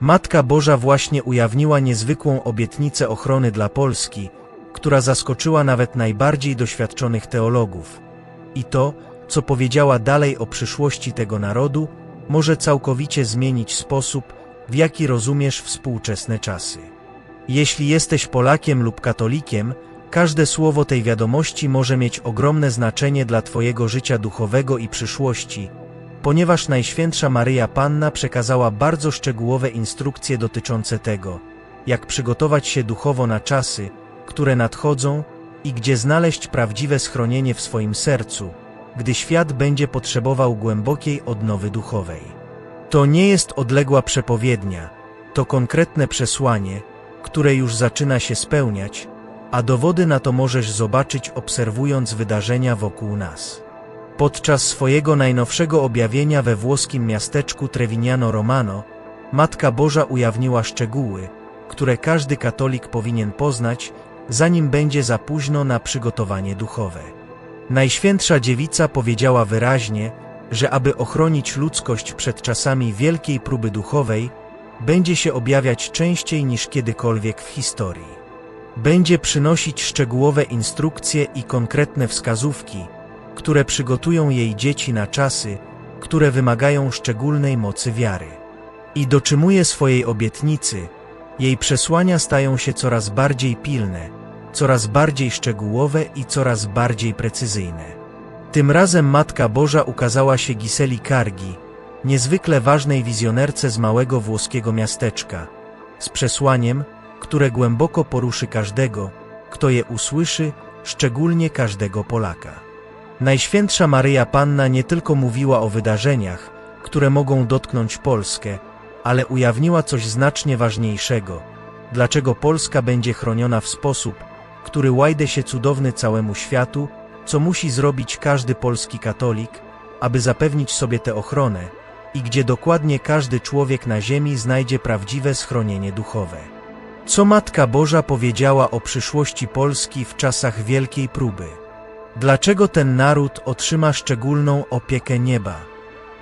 Matka Boża właśnie ujawniła niezwykłą obietnicę ochrony dla Polski, która zaskoczyła nawet najbardziej doświadczonych teologów. I to, co powiedziała dalej o przyszłości tego narodu, może całkowicie zmienić sposób, w jaki rozumiesz współczesne czasy. Jeśli jesteś Polakiem lub katolikiem, każde słowo tej wiadomości może mieć ogromne znaczenie dla Twojego życia duchowego i przyszłości, ponieważ Najświętsza Maryja Panna przekazała bardzo szczegółowe instrukcje dotyczące tego, jak przygotować się duchowo na czasy, które nadchodzą i gdzie znaleźć prawdziwe schronienie w swoim sercu, gdy świat będzie potrzebował głębokiej odnowy duchowej. To nie jest odległa przepowiednia, to konkretne przesłanie, które już zaczyna się spełniać, a dowody na to możesz zobaczyć obserwując wydarzenia wokół nas. Podczas swojego najnowszego objawienia we włoskim miasteczku Trevignano Romano, Matka Boża ujawniła szczegóły, które każdy katolik powinien poznać, zanim będzie za późno na przygotowanie duchowe. Najświętsza Dziewica powiedziała wyraźnie, że aby ochronić ludzkość przed czasami wielkiej próby duchowej, będzie się objawiać częściej niż kiedykolwiek w historii. Będzie przynosić szczegółowe instrukcje i konkretne wskazówki, które przygotują jej dzieci na czasy, które wymagają szczególnej mocy wiary. I dotrzymuje swojej obietnicy, jej przesłania stają się coraz bardziej pilne, coraz bardziej szczegółowe i coraz bardziej precyzyjne. Tym razem Matka Boża ukazała się Giseli Kargi, niezwykle ważnej wizjonerce z małego włoskiego miasteczka, z przesłaniem, które głęboko poruszy każdego, kto je usłyszy, szczególnie każdego Polaka. Najświętsza Maryja Panna nie tylko mówiła o wydarzeniach, które mogą dotknąć Polskę, ale ujawniła coś znacznie ważniejszego. Dlaczego Polska będzie chroniona w sposób, który łajde się cudowny całemu światu, co musi zrobić każdy polski katolik, aby zapewnić sobie tę ochronę i gdzie dokładnie każdy człowiek na ziemi znajdzie prawdziwe schronienie duchowe. Co Matka Boża powiedziała o przyszłości Polski w czasach wielkiej próby? Dlaczego ten naród otrzyma szczególną opiekę nieba?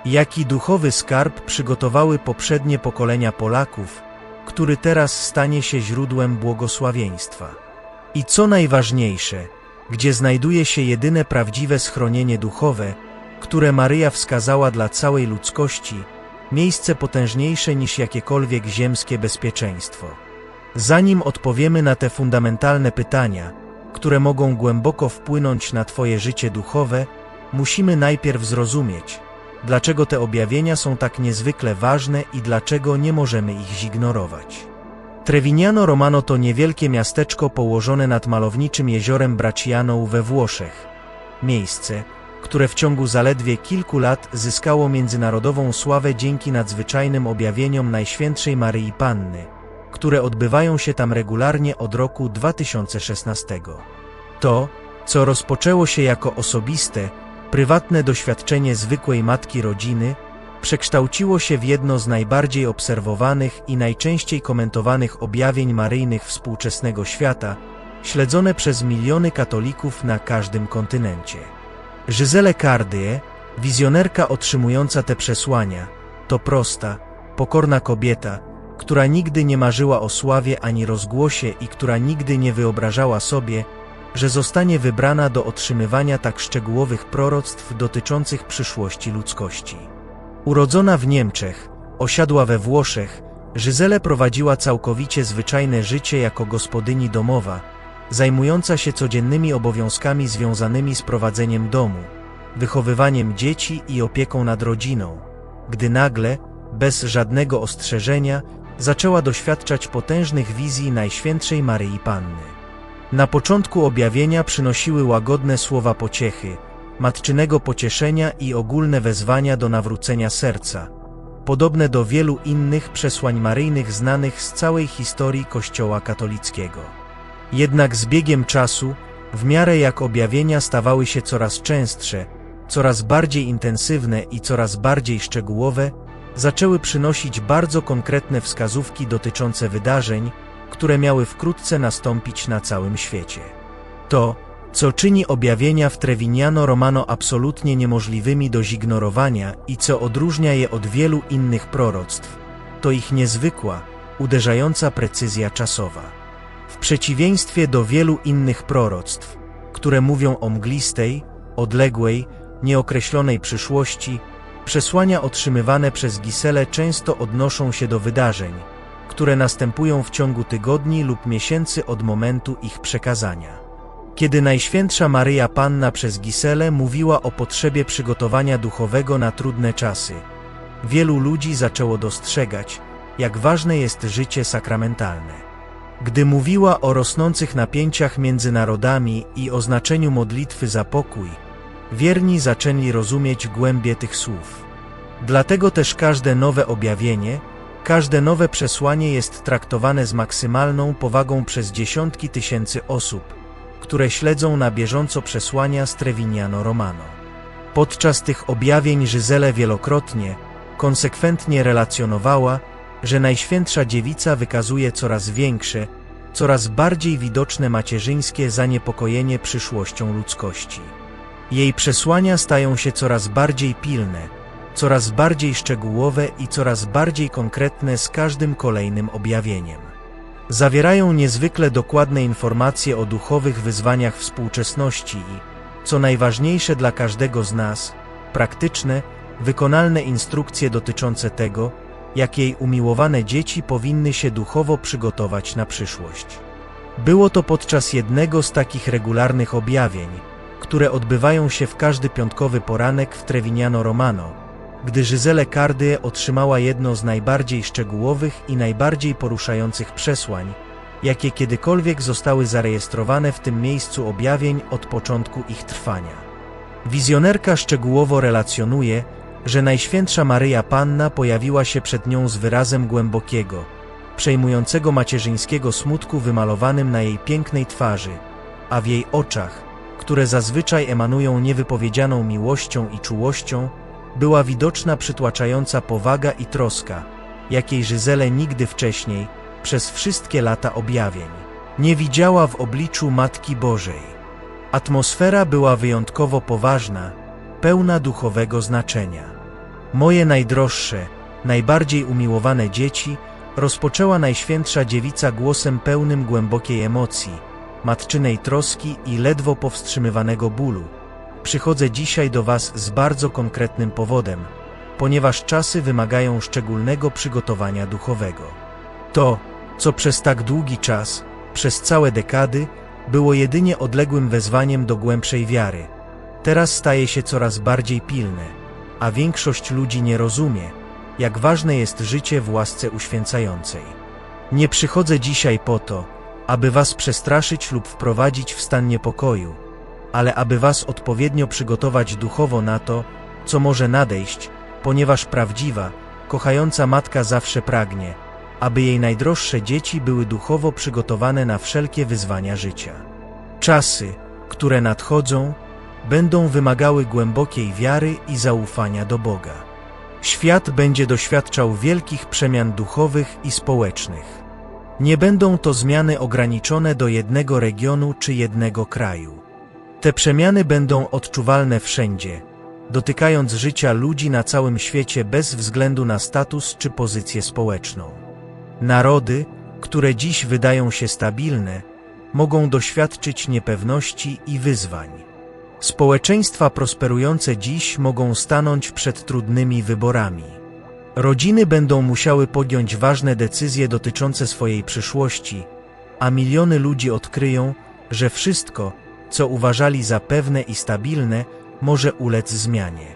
Jaki duchowy skarb przygotowały poprzednie pokolenia Polaków, który teraz stanie się źródłem błogosławieństwa? I co najważniejsze, gdzie znajduje się jedyne prawdziwe schronienie duchowe, które Maryja wskazała dla całej ludzkości, miejsce potężniejsze niż jakiekolwiek ziemskie bezpieczeństwo. Zanim odpowiemy na te fundamentalne pytania, które mogą głęboko wpłynąć na Twoje życie duchowe, musimy najpierw zrozumieć, dlaczego te objawienia są tak niezwykle ważne i dlaczego nie możemy ich zignorować. Trevignano Romano to niewielkie miasteczko położone nad malowniczym jeziorem Bracciano we Włoszech. Miejsce, które w ciągu zaledwie kilku lat zyskało międzynarodową sławę dzięki nadzwyczajnym objawieniom Najświętszej Maryi Panny, które odbywają się tam regularnie od roku 2016. To, co rozpoczęło się jako osobiste, prywatne doświadczenie zwykłej matki rodziny, przekształciło się w jedno z najbardziej obserwowanych i najczęściej komentowanych objawień maryjnych współczesnego świata, śledzone przez miliony katolików na każdym kontynencie. Gisele Cardie, wizjonerka otrzymująca te przesłania, to prosta, pokorna kobieta, która nigdy nie marzyła o sławie ani rozgłosie i która nigdy nie wyobrażała sobie, że zostanie wybrana do otrzymywania tak szczegółowych proroctw dotyczących przyszłości ludzkości. Urodzona w Niemczech, osiadła we Włoszech, Żyzele prowadziła całkowicie zwyczajne życie jako gospodyni domowa, zajmująca się codziennymi obowiązkami związanymi z prowadzeniem domu, wychowywaniem dzieci i opieką nad rodziną, gdy nagle, bez żadnego ostrzeżenia, zaczęła doświadczać potężnych wizji Najświętszej Maryi Panny. Na początku objawienia przynosiły łagodne słowa pociechy, matczynego pocieszenia i ogólne wezwania do nawrócenia serca, podobne do wielu innych przesłań maryjnych znanych z całej historii Kościoła katolickiego. Jednak z biegiem czasu, w miarę jak objawienia stawały się coraz częstsze, coraz bardziej intensywne i coraz bardziej szczegółowe, zaczęły przynosić bardzo konkretne wskazówki dotyczące wydarzeń, które miały wkrótce nastąpić na całym świecie. To, co czyni objawienia w Trevignano Romano absolutnie niemożliwymi do zignorowania i co odróżnia je od wielu innych proroctw, to ich niezwykła, uderzająca precyzja czasowa. W przeciwieństwie do wielu innych proroctw, które mówią o mglistej, odległej, nieokreślonej przyszłości, przesłania otrzymywane przez Gisele często odnoszą się do wydarzeń, które następują w ciągu tygodni lub miesięcy od momentu ich przekazania. Kiedy Najświętsza Maryja Panna przez Giselę mówiła o potrzebie przygotowania duchowego na trudne czasy, wielu ludzi zaczęło dostrzegać, jak ważne jest życie sakramentalne. Gdy mówiła o rosnących napięciach między narodami i o znaczeniu modlitwy za pokój, wierni zaczęli rozumieć głębie tych słów. Dlatego też każde nowe objawienie, każde nowe przesłanie jest traktowane z maksymalną powagą przez dziesiątki tysięcy osób, które śledzą na bieżąco przesłania z Romano. Podczas tych objawień Żyzele wielokrotnie, konsekwentnie relacjonowała, że Najświętsza Dziewica wykazuje coraz większe, coraz bardziej widoczne macierzyńskie zaniepokojenie przyszłością ludzkości. Jej przesłania stają się coraz bardziej pilne, coraz bardziej szczegółowe i coraz bardziej konkretne z każdym kolejnym objawieniem. Zawierają niezwykle dokładne informacje o duchowych wyzwaniach współczesności i, co najważniejsze dla każdego z nas, praktyczne, wykonalne instrukcje dotyczące tego, jak jej umiłowane dzieci powinny się duchowo przygotować na przyszłość. Było to podczas jednego z takich regularnych objawień, które odbywają się w każdy piątkowy poranek w Trevignano Romano, gdy Żyzele Cardy otrzymała jedno z najbardziej szczegółowych i najbardziej poruszających przesłań, jakie kiedykolwiek zostały zarejestrowane w tym miejscu objawień od początku ich trwania. Wizjonerka szczegółowo relacjonuje, że Najświętsza Maryja Panna pojawiła się przed nią z wyrazem głębokiego, przejmującego macierzyńskiego smutku wymalowanym na jej pięknej twarzy, a w jej oczach, które zazwyczaj emanują niewypowiedzianą miłością i czułością, była widoczna przytłaczająca powaga i troska, jakiej Żyzele nigdy wcześniej, przez wszystkie lata objawień, nie widziała w obliczu Matki Bożej. Atmosfera była wyjątkowo poważna, pełna duchowego znaczenia. Moje najdroższe, najbardziej umiłowane dzieci, rozpoczęła Najświętsza Dziewica głosem pełnym głębokiej emocji, matczynej troski i ledwo powstrzymywanego bólu. Przychodzę dzisiaj do Was z bardzo konkretnym powodem, ponieważ czasy wymagają szczególnego przygotowania duchowego. To, co przez tak długi czas, przez całe dekady, było jedynie odległym wezwaniem do głębszej wiary, teraz staje się coraz bardziej pilne, a większość ludzi nie rozumie, jak ważne jest życie w łasce uświęcającej. Nie przychodzę dzisiaj po to, aby was przestraszyć lub wprowadzić w stan niepokoju, ale aby was odpowiednio przygotować duchowo na to, co może nadejść, ponieważ prawdziwa, kochająca matka zawsze pragnie, aby jej najdroższe dzieci były duchowo przygotowane na wszelkie wyzwania życia. Czasy, które nadchodzą, będą wymagały głębokiej wiary i zaufania do Boga. Świat będzie doświadczał wielkich przemian duchowych i społecznych. Nie będą to zmiany ograniczone do jednego regionu czy jednego kraju. Te przemiany będą odczuwalne wszędzie, dotykając życia ludzi na całym świecie bez względu na status czy pozycję społeczną. Narody, które dziś wydają się stabilne, mogą doświadczyć niepewności i wyzwań. Społeczeństwa prosperujące dziś mogą stanąć przed trudnymi wyborami. Rodziny będą musiały podjąć ważne decyzje dotyczące swojej przyszłości, a miliony ludzi odkryją, że wszystko, co uważali za pewne i stabilne, może ulec zmianie.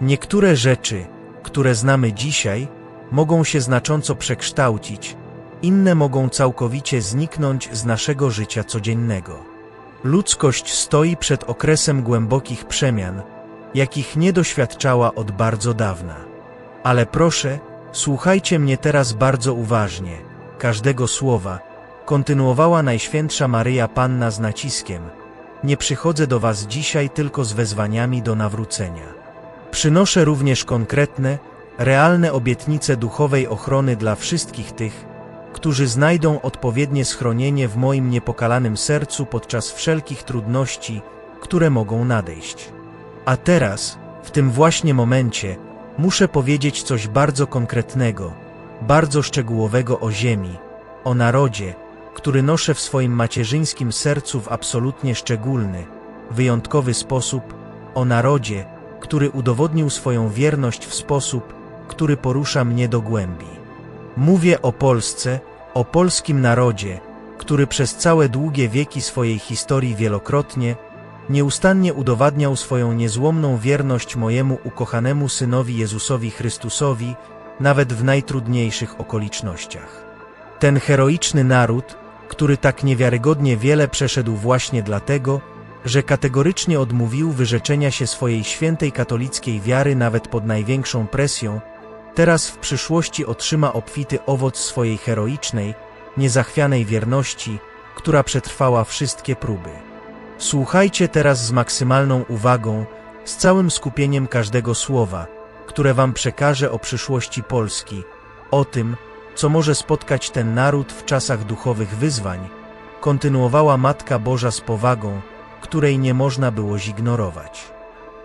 Niektóre rzeczy, które znamy dzisiaj, mogą się znacząco przekształcić, inne mogą całkowicie zniknąć z naszego życia codziennego. Ludzkość stoi przed okresem głębokich przemian, jakich nie doświadczała od bardzo dawna. Ale proszę, słuchajcie mnie teraz bardzo uważnie, każdego słowa, kontynuowała Najświętsza Maryja Panna z naciskiem. Nie przychodzę do Was dzisiaj tylko z wezwaniami do nawrócenia. Przynoszę również konkretne, realne obietnice duchowej ochrony dla wszystkich tych, którzy znajdą odpowiednie schronienie w moim niepokalanym sercu podczas wszelkich trudności, które mogą nadejść. A teraz, w tym właśnie momencie, muszę powiedzieć coś bardzo konkretnego, bardzo szczegółowego o ziemi, o narodzie, który noszę w swoim macierzyńskim sercu w absolutnie szczególny, wyjątkowy sposób, o narodzie, który udowodnił swoją wierność w sposób, który porusza mnie do głębi. Mówię o Polsce, o polskim narodzie, który przez całe długie wieki swojej historii wielokrotnie, nieustannie udowadniał swoją niezłomną wierność mojemu ukochanemu Synowi Jezusowi Chrystusowi, nawet w najtrudniejszych okolicznościach. Ten heroiczny naród, który tak niewiarygodnie wiele przeszedł właśnie dlatego, że kategorycznie odmówił wyrzeczenia się swojej świętej katolickiej wiary nawet pod największą presją, teraz w przyszłości otrzyma obfity owoc swojej heroicznej, niezachwianej wierności, która przetrwała wszystkie próby. Słuchajcie teraz z maksymalną uwagą, z całym skupieniem każdego słowa, które wam przekażę o przyszłości Polski, o tym, co może spotkać ten naród w czasach duchowych wyzwań, kontynuowała Matka Boża z powagą, której nie można było zignorować.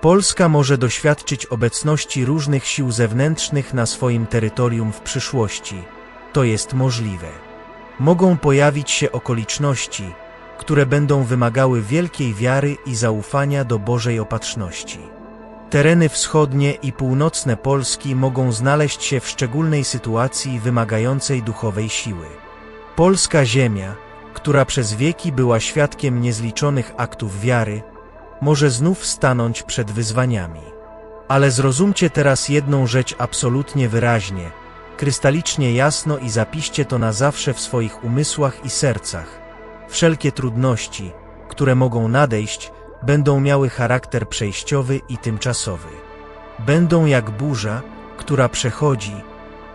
Polska może doświadczyć obecności różnych sił zewnętrznych na swoim terytorium w przyszłości. To jest możliwe. Mogą pojawić się okoliczności, które będą wymagały wielkiej wiary i zaufania do Bożej opatrzności. Tereny wschodnie i północne Polski mogą znaleźć się w szczególnej sytuacji wymagającej duchowej siły. Polska ziemia, która przez wieki była świadkiem niezliczonych aktów wiary, może znów stanąć przed wyzwaniami. Ale zrozumcie teraz jedną rzecz absolutnie wyraźnie, krystalicznie jasno i zapiszcie to na zawsze w swoich umysłach i sercach. Wszelkie trudności, które mogą nadejść, będą miały charakter przejściowy i tymczasowy. Będą jak burza, która przechodzi,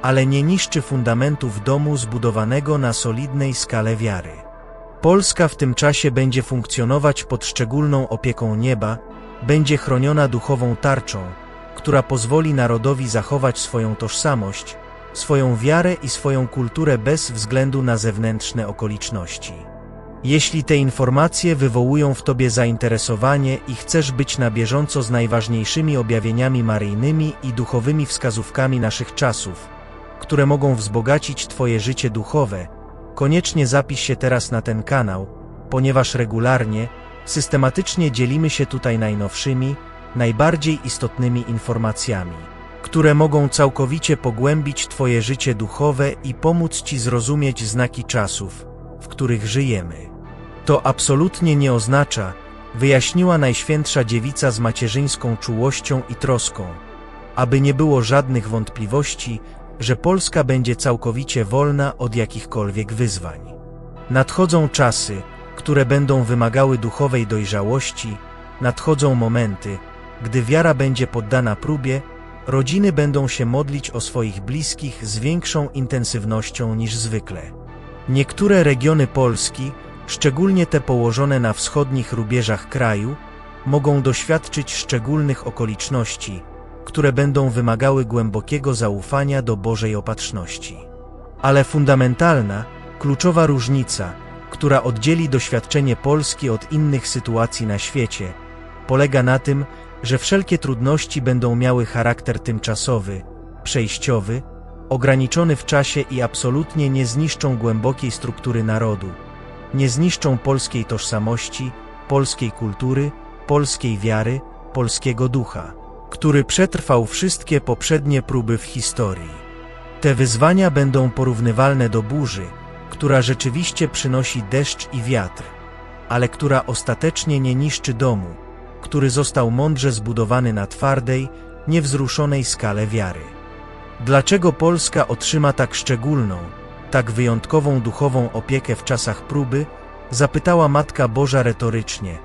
ale nie niszczy fundamentów domu zbudowanego na solidnej skale wiary. Polska w tym czasie będzie funkcjonować pod szczególną opieką nieba, będzie chroniona duchową tarczą, która pozwoli narodowi zachować swoją tożsamość, swoją wiarę i swoją kulturę bez względu na zewnętrzne okoliczności. Jeśli te informacje wywołują w Tobie zainteresowanie i chcesz być na bieżąco z najważniejszymi objawieniami maryjnymi i duchowymi wskazówkami naszych czasów, które mogą wzbogacić Twoje życie duchowe, koniecznie zapisz się teraz na ten kanał, ponieważ regularnie, systematycznie dzielimy się tutaj najnowszymi, najbardziej istotnymi informacjami, które mogą całkowicie pogłębić Twoje życie duchowe i pomóc Ci zrozumieć znaki czasów, w których żyjemy. To absolutnie nie oznacza, wyjaśniła Najświętsza Dziewica z macierzyńską czułością i troską, aby nie było żadnych wątpliwości, że Polska będzie całkowicie wolna od jakichkolwiek wyzwań. Nadchodzą czasy, które będą wymagały duchowej dojrzałości, nadchodzą momenty, gdy wiara będzie poddana próbie, rodziny będą się modlić o swoich bliskich z większą intensywnością niż zwykle. Niektóre regiony Polski, szczególnie te położone na wschodnich rubieżach kraju, mogą doświadczyć szczególnych okoliczności, które będą wymagały głębokiego zaufania do Bożej opatrzności. Ale fundamentalna, kluczowa różnica, która oddzieli doświadczenie Polski od innych sytuacji na świecie, polega na tym, że wszelkie trudności będą miały charakter tymczasowy, przejściowy, ograniczony w czasie i absolutnie nie zniszczą głębokiej struktury narodu, nie zniszczą polskiej tożsamości, polskiej kultury, polskiej wiary, polskiego ducha, który przetrwał wszystkie poprzednie próby w historii. Te wyzwania będą porównywalne do burzy, która rzeczywiście przynosi deszcz i wiatr, ale która ostatecznie nie niszczy domu, który został mądrze zbudowany na twardej, niewzruszonej skale wiary. Dlaczego Polska otrzyma tak szczególną, tak wyjątkową duchową opiekę w czasach próby? Zapytała Matka Boża retorycznie,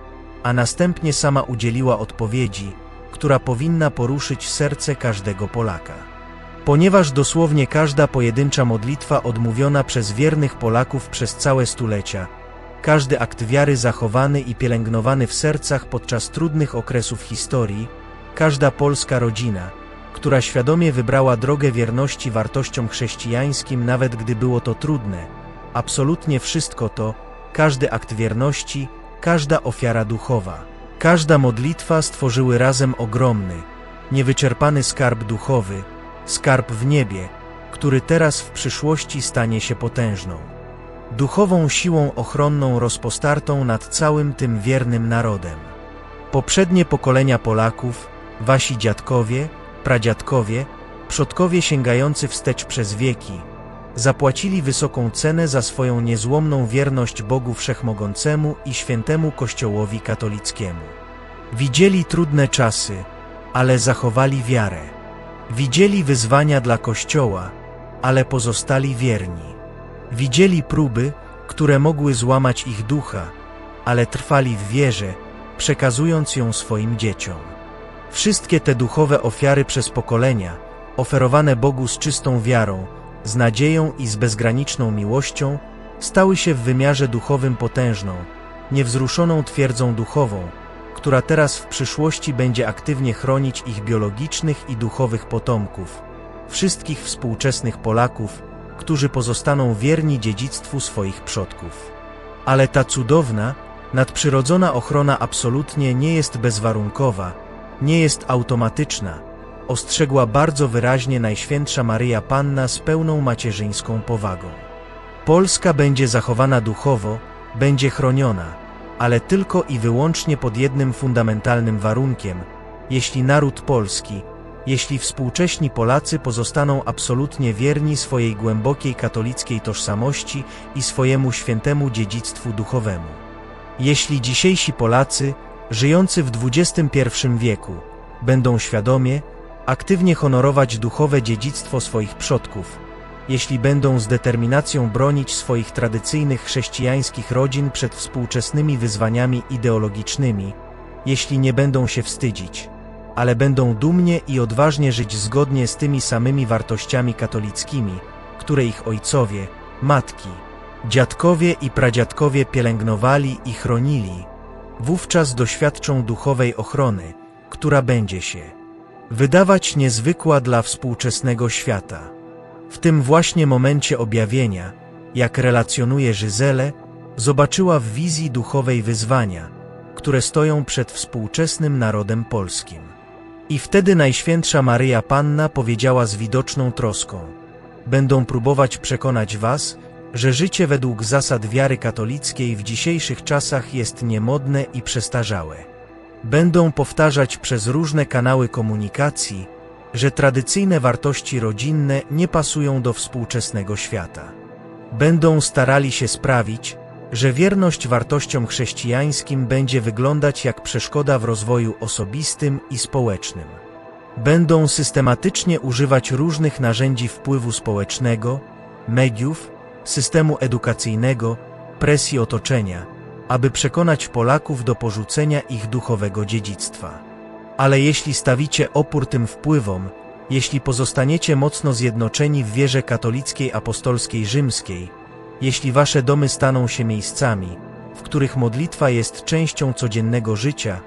a następnie sama udzieliła odpowiedzi, która powinna poruszyć serce każdego Polaka. Ponieważ dosłownie każda pojedyncza modlitwa odmówiona przez wiernych Polaków przez całe stulecia, każdy akt wiary zachowany i pielęgnowany w sercach podczas trudnych okresów historii, każda polska rodzina, która świadomie wybrała drogę wierności wartościom chrześcijańskim, nawet gdy było to trudne, absolutnie wszystko to, każdy akt wierności, każda ofiara duchowa, każda modlitwa stworzyły razem ogromny, niewyczerpany skarb duchowy, skarb w niebie, który teraz w przyszłości stanie się potężną. Duchową siłą ochronną rozpostartą nad całym tym wiernym narodem. Poprzednie pokolenia Polaków, wasi dziadkowie, pradziadkowie, przodkowie sięgający wstecz przez wieki, zapłacili wysoką cenę za swoją niezłomną wierność Bogu Wszechmogącemu i świętemu Kościołowi katolickiemu. Widzieli trudne czasy, ale zachowali wiarę. Widzieli wyzwania dla Kościoła, ale pozostali wierni. Widzieli próby, które mogły złamać ich ducha, ale trwali w wierze, przekazując ją swoim dzieciom. Wszystkie te duchowe ofiary przez pokolenia, oferowane Bogu z czystą wiarą, z nadzieją i z bezgraniczną miłością, stały się w wymiarze duchowym potężną, niewzruszoną twierdzą duchową, która teraz w przyszłości będzie aktywnie chronić ich biologicznych i duchowych potomków, wszystkich współczesnych Polaków, którzy pozostaną wierni dziedzictwu swoich przodków. Ale ta cudowna, nadprzyrodzona ochrona absolutnie nie jest bezwarunkowa, nie jest automatyczna, ostrzegła bardzo wyraźnie Najświętsza Maryja Panna z pełną macierzyńską powagą. Polska będzie zachowana duchowo, będzie chroniona, ale tylko i wyłącznie pod jednym fundamentalnym warunkiem, jeśli naród polski, jeśli współcześni Polacy pozostaną absolutnie wierni swojej głębokiej katolickiej tożsamości i swojemu świętemu dziedzictwu duchowemu. Jeśli dzisiejsi Polacy, żyjący w XXI wieku, będą świadomie, aktywnie honorować duchowe dziedzictwo swoich przodków, jeśli będą z determinacją bronić swoich tradycyjnych chrześcijańskich rodzin przed współczesnymi wyzwaniami ideologicznymi, jeśli nie będą się wstydzić, ale będą dumnie i odważnie żyć zgodnie z tymi samymi wartościami katolickimi, które ich ojcowie, matki, dziadkowie i pradziadkowie pielęgnowali i chronili, wówczas doświadczą duchowej ochrony, która będzie się wydawać niezwykła dla współczesnego świata. W tym właśnie momencie objawienia, jak relacjonuje Żyzele, zobaczyła w wizji duchowej wyzwania, które stoją przed współczesnym narodem polskim. I wtedy Najświętsza Maryja Panna powiedziała z widoczną troską: Będą próbować przekonać was, że życie według zasad wiary katolickiej w dzisiejszych czasach jest niemodne i przestarzałe. Będą powtarzać przez różne kanały komunikacji, że tradycyjne wartości rodzinne nie pasują do współczesnego świata. Będą starali się sprawić, że wierność wartościom chrześcijańskim będzie wyglądać jak przeszkoda w rozwoju osobistym i społecznym. Będą systematycznie używać różnych narzędzi wpływu społecznego, mediów, systemu edukacyjnego, presji otoczenia, aby przekonać Polaków do porzucenia ich duchowego dziedzictwa. Ale jeśli stawicie opór tym wpływom, jeśli pozostaniecie mocno zjednoczeni w wierze katolickiej apostolskiej rzymskiej, jeśli wasze domy staną się miejscami, w których modlitwa jest częścią codziennego życia,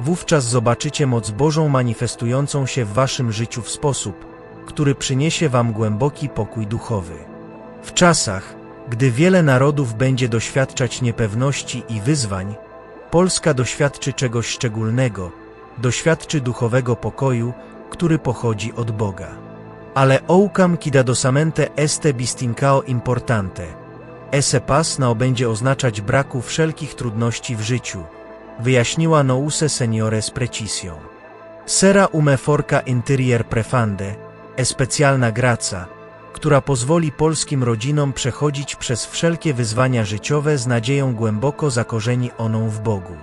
wówczas zobaczycie moc Bożą manifestującą się w waszym życiu w sposób, który przyniesie wam głęboki pokój duchowy. W czasach, gdy wiele narodów będzie doświadczać niepewności i wyzwań, Polska doświadczy czegoś szczególnego, doświadczy duchowego pokoju, który pochodzi od Boga. Ale oucam qui dosamente este bistincao importante. Esse pasnao będzie oznaczać braku wszelkich trudności w życiu, wyjaśniła nouse seniores precisio. Sera ume forca interior prefande, e specjalna graca, która pozwoli polskim rodzinom przechodzić przez wszelkie wyzwania życiowe z nadzieją głęboko zakorzeni oną w Bogu.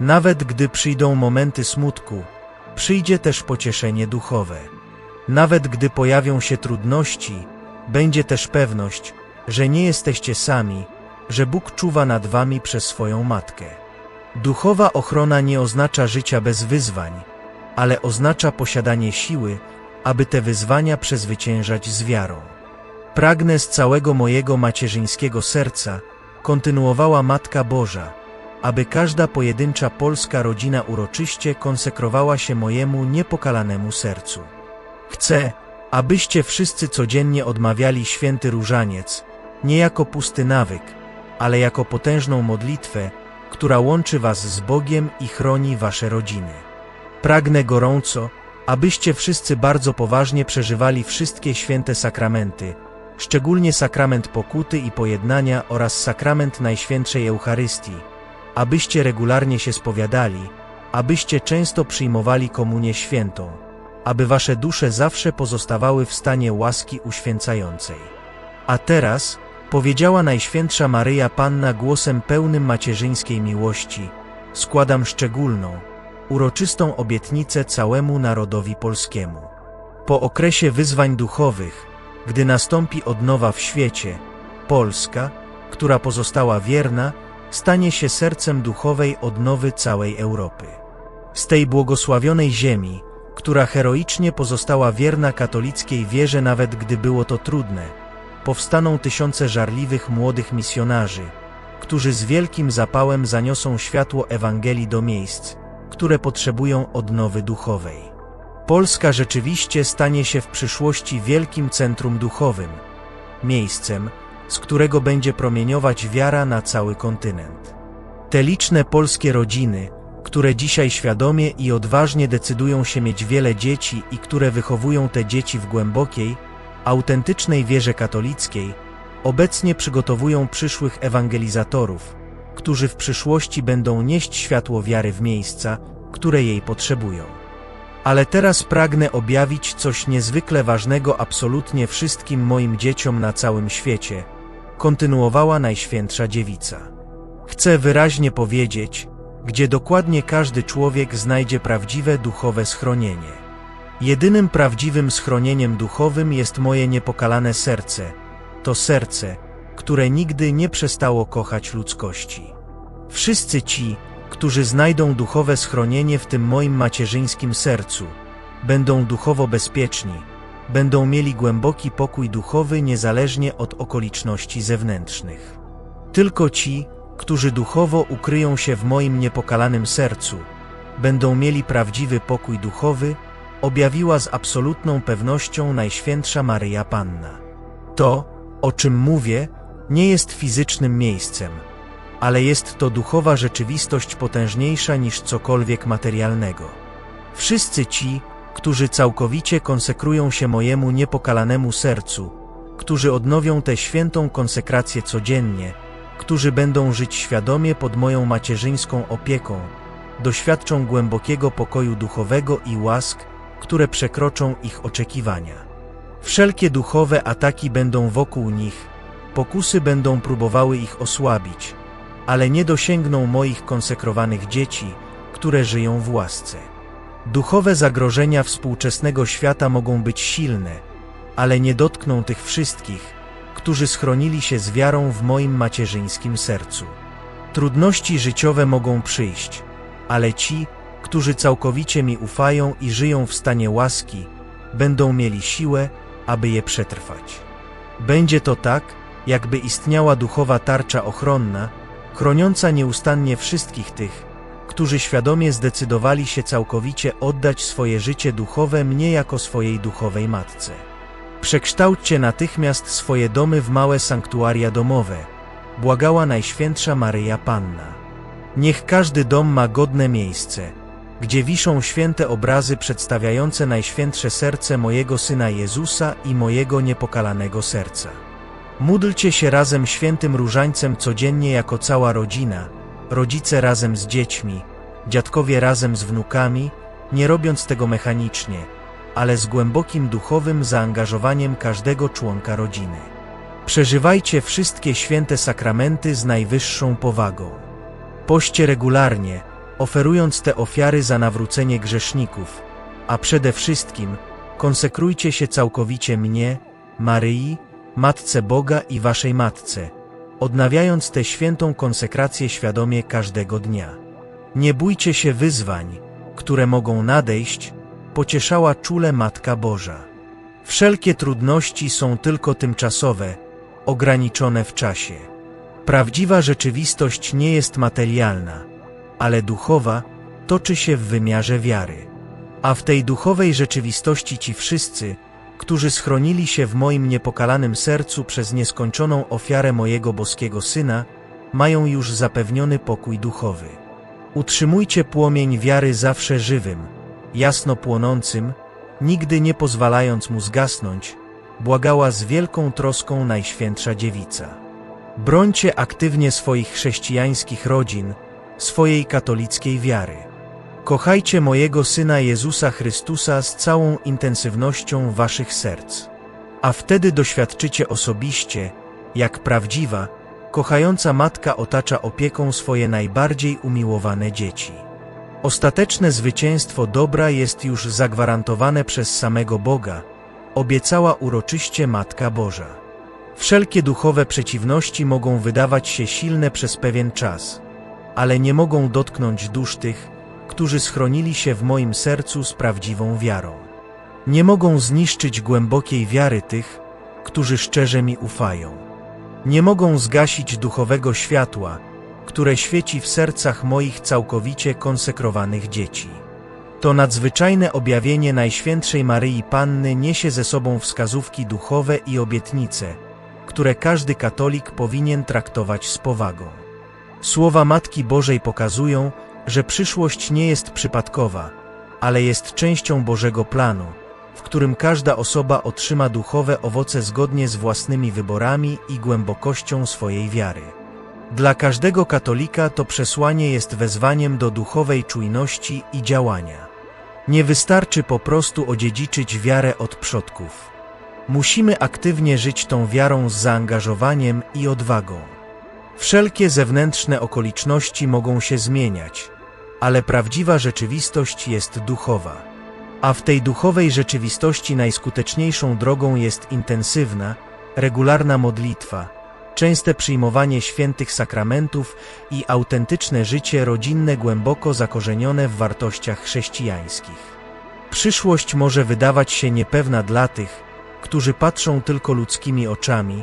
Nawet gdy przyjdą momenty smutku, przyjdzie też pocieszenie duchowe. Nawet gdy pojawią się trudności, będzie też pewność, że nie jesteście sami, że Bóg czuwa nad wami przez swoją matkę. Duchowa ochrona nie oznacza życia bez wyzwań, ale oznacza posiadanie siły, aby te wyzwania przezwyciężać z wiarą. Pragnę z całego mojego macierzyńskiego serca, kontynuowała Matka Boża, aby każda pojedyncza polska rodzina uroczyście konsekrowała się mojemu niepokalanemu sercu. Chcę, abyście wszyscy codziennie odmawiali święty różaniec, nie jako pusty nawyk, ale jako potężną modlitwę, która łączy was z Bogiem i chroni wasze rodziny. Pragnę gorąco, abyście wszyscy bardzo poważnie przeżywali wszystkie święte sakramenty, szczególnie sakrament pokuty i pojednania oraz sakrament Najświętszej Eucharystii, abyście regularnie się spowiadali, abyście często przyjmowali komunię świętą, aby wasze dusze zawsze pozostawały w stanie łaski uświęcającej. A teraz, powiedziała Najświętsza Maryja Panna głosem pełnym macierzyńskiej miłości, składam szczególną, uroczystą obietnicę całemu narodowi polskiemu. Po okresie wyzwań duchowych, gdy nastąpi odnowa w świecie, Polska, która pozostała wierna, stanie się sercem duchowej odnowy całej Europy. Z tej błogosławionej ziemi, która heroicznie pozostała wierna katolickiej wierze nawet gdy było to trudne, powstaną tysiące żarliwych młodych misjonarzy, którzy z wielkim zapałem zaniosą światło Ewangelii do miejsc, które potrzebują odnowy duchowej. Polska rzeczywiście stanie się w przyszłości wielkim centrum duchowym, miejscem, z którego będzie promieniować wiara na cały kontynent. Te liczne polskie rodziny, które dzisiaj świadomie i odważnie decydują się mieć wiele dzieci i które wychowują te dzieci w głębokiej, autentycznej wierze katolickiej, obecnie przygotowują przyszłych ewangelizatorów, którzy w przyszłości będą nieść światło wiary w miejsca, które jej potrzebują. Ale teraz pragnę objawić coś niezwykle ważnego absolutnie wszystkim moim dzieciom na całym świecie, kontynuowała Najświętsza Dziewica. Chcę wyraźnie powiedzieć, gdzie dokładnie każdy człowiek znajdzie prawdziwe duchowe schronienie. Jedynym prawdziwym schronieniem duchowym jest moje niepokalane serce, to serce, które nigdy nie przestało kochać ludzkości. Wszyscy ci, którzy znajdą duchowe schronienie w tym moim macierzyńskim sercu, będą duchowo bezpieczni, będą mieli głęboki pokój duchowy niezależnie od okoliczności zewnętrznych. Tylko ci, którzy duchowo ukryją się w moim niepokalanym sercu, będą mieli prawdziwy pokój duchowy, objawiła z absolutną pewnością Najświętsza Maryja Panna. To, o czym mówię, nie jest fizycznym miejscem, ale jest to duchowa rzeczywistość potężniejsza niż cokolwiek materialnego. Wszyscy ci, którzy całkowicie konsekrują się mojemu niepokalanemu sercu, którzy odnowią tę świętą konsekrację codziennie, którzy będą żyć świadomie pod moją macierzyńską opieką, doświadczą głębokiego pokoju duchowego i łask, które przekroczą ich oczekiwania. Wszelkie duchowe ataki będą wokół nich, pokusy będą próbowały ich osłabić, ale nie dosięgną moich konsekrowanych dzieci, które żyją w łasce. Duchowe zagrożenia współczesnego świata mogą być silne, ale nie dotkną tych wszystkich, którzy schronili się z wiarą w moim macierzyńskim sercu. Trudności życiowe mogą przyjść, ale ci, którzy całkowicie mi ufają i żyją w stanie łaski, będą mieli siłę, aby je przetrwać. Będzie to tak, jakby istniała duchowa tarcza ochronna, chroniąca nieustannie wszystkich tych, którzy świadomie zdecydowali się całkowicie oddać swoje życie duchowe mnie jako swojej duchowej matce. Przekształćcie natychmiast swoje domy w małe sanktuaria domowe, błagała Najświętsza Maryja Panna. Niech każdy dom ma godne miejsce, gdzie wiszą święte obrazy przedstawiające Najświętsze Serce mojego Syna Jezusa i mojego niepokalanego serca. Módlcie się razem świętym różańcem codziennie jako cała rodzina, rodzice razem z dziećmi, dziadkowie razem z wnukami, nie robiąc tego mechanicznie, ale z głębokim duchowym zaangażowaniem każdego członka rodziny. Przeżywajcie wszystkie święte sakramenty z najwyższą powagą. Poście regularnie, oferując te ofiary za nawrócenie grzeszników, a przede wszystkim konsekrujcie się całkowicie mnie, Maryi, Matce Boga i Waszej Matce, odnawiając tę świętą konsekrację świadomie każdego dnia. Nie bójcie się wyzwań, które mogą nadejść, pocieszała czule Matka Boża. Wszelkie trudności są tylko tymczasowe, ograniczone w czasie. Prawdziwa rzeczywistość nie jest materialna, ale duchowa toczy się w wymiarze wiary. A w tej duchowej rzeczywistości ci wszyscy, którzy schronili się w moim niepokalanym sercu przez nieskończoną ofiarę mojego boskiego Syna, mają już zapewniony pokój duchowy. Utrzymujcie płomień wiary zawsze żywym, jasno płonącym, nigdy nie pozwalając mu zgasnąć, błagała z wielką troską Najświętsza Dziewica. Brońcie aktywnie swoich chrześcijańskich rodzin, swojej katolickiej wiary. Kochajcie mojego Syna Jezusa Chrystusa z całą intensywnością waszych serc. A wtedy doświadczycie osobiście, jak prawdziwa, kochająca matka otacza opieką swoje najbardziej umiłowane dzieci. Ostateczne zwycięstwo dobra jest już zagwarantowane przez samego Boga, obiecała uroczyście Matka Boża. Wszelkie duchowe przeciwności mogą wydawać się silne przez pewien czas, ale nie mogą dotknąć dusz tych, którzy schronili się w moim sercu z prawdziwą wiarą. Nie mogą zniszczyć głębokiej wiary tych, którzy szczerze mi ufają. Nie mogą zgasić duchowego światła, które świeci w sercach moich całkowicie konsekrowanych dzieci. To nadzwyczajne objawienie Najświętszej Maryi Panny niesie ze sobą wskazówki duchowe i obietnice, które każdy katolik powinien traktować z powagą. Słowa Matki Bożej pokazują, że przyszłość nie jest przypadkowa, ale jest częścią Bożego planu, w którym każda osoba otrzyma duchowe owoce zgodnie z własnymi wyborami i głębokością swojej wiary. Dla każdego katolika to przesłanie jest wezwaniem do duchowej czujności i działania. Nie wystarczy po prostu odziedziczyć wiarę od przodków. Musimy aktywnie żyć tą wiarą z zaangażowaniem i odwagą. Wszelkie zewnętrzne okoliczności mogą się zmieniać, ale prawdziwa rzeczywistość jest duchowa. A w tej duchowej rzeczywistości najskuteczniejszą drogą jest intensywna, regularna modlitwa, częste przyjmowanie świętych sakramentów i autentyczne życie rodzinne głęboko zakorzenione w wartościach chrześcijańskich. Przyszłość może wydawać się niepewna dla tych, którzy patrzą tylko ludzkimi oczami,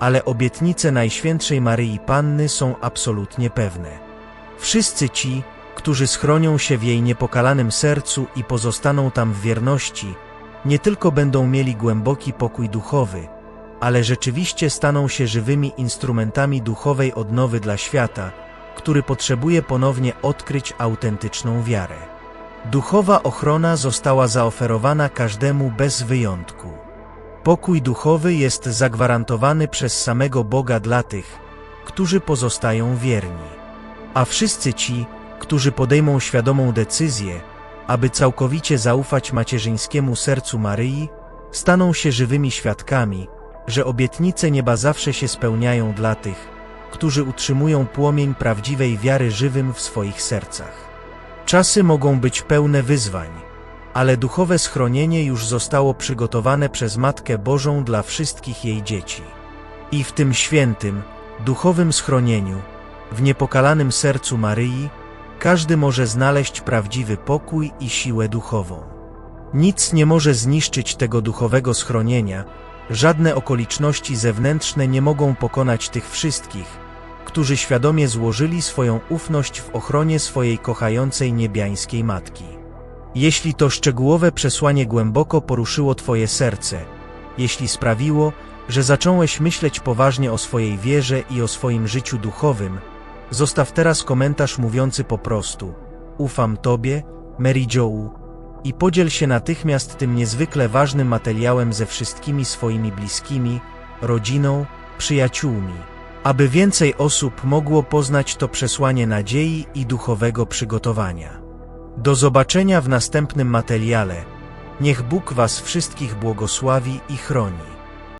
ale obietnice Najświętszej Maryi Panny są absolutnie pewne. Wszyscy ci, którzy schronią się w jej niepokalanym sercu i pozostaną tam w wierności, nie tylko będą mieli głęboki pokój duchowy, ale rzeczywiście staną się żywymi instrumentami duchowej odnowy dla świata, który potrzebuje ponownie odkryć autentyczną wiarę. Duchowa ochrona została zaoferowana każdemu bez wyjątku. Pokój duchowy jest zagwarantowany przez samego Boga dla tych, którzy pozostają wierni. A wszyscy ci, którzy podejmą świadomą decyzję, aby całkowicie zaufać macierzyńskiemu sercu Maryi, staną się żywymi świadkami, że obietnice nieba zawsze się spełniają dla tych, którzy utrzymują płomień prawdziwej wiary żywym w swoich sercach. Czasy mogą być pełne wyzwań, ale duchowe schronienie już zostało przygotowane przez Matkę Bożą dla wszystkich jej dzieci. I w tym świętym, duchowym schronieniu, w niepokalanym sercu Maryi, każdy może znaleźć prawdziwy pokój i siłę duchową. Nic nie może zniszczyć tego duchowego schronienia, żadne okoliczności zewnętrzne nie mogą pokonać tych wszystkich, którzy świadomie złożyli swoją ufność w ochronie swojej kochającej niebiańskiej Matki. Jeśli to szczegółowe przesłanie głęboko poruszyło Twoje serce, jeśli sprawiło, że zacząłeś myśleć poważnie o swojej wierze i o swoim życiu duchowym, zostaw teraz komentarz mówiący po prostu Ufam Tobie, Mary Joe, i podziel się natychmiast tym niezwykle ważnym materiałem ze wszystkimi swoimi bliskimi, rodziną, przyjaciółmi, aby więcej osób mogło poznać to przesłanie nadziei i duchowego przygotowania. Do zobaczenia w następnym materiale. Niech Bóg Was wszystkich błogosławi i chroni.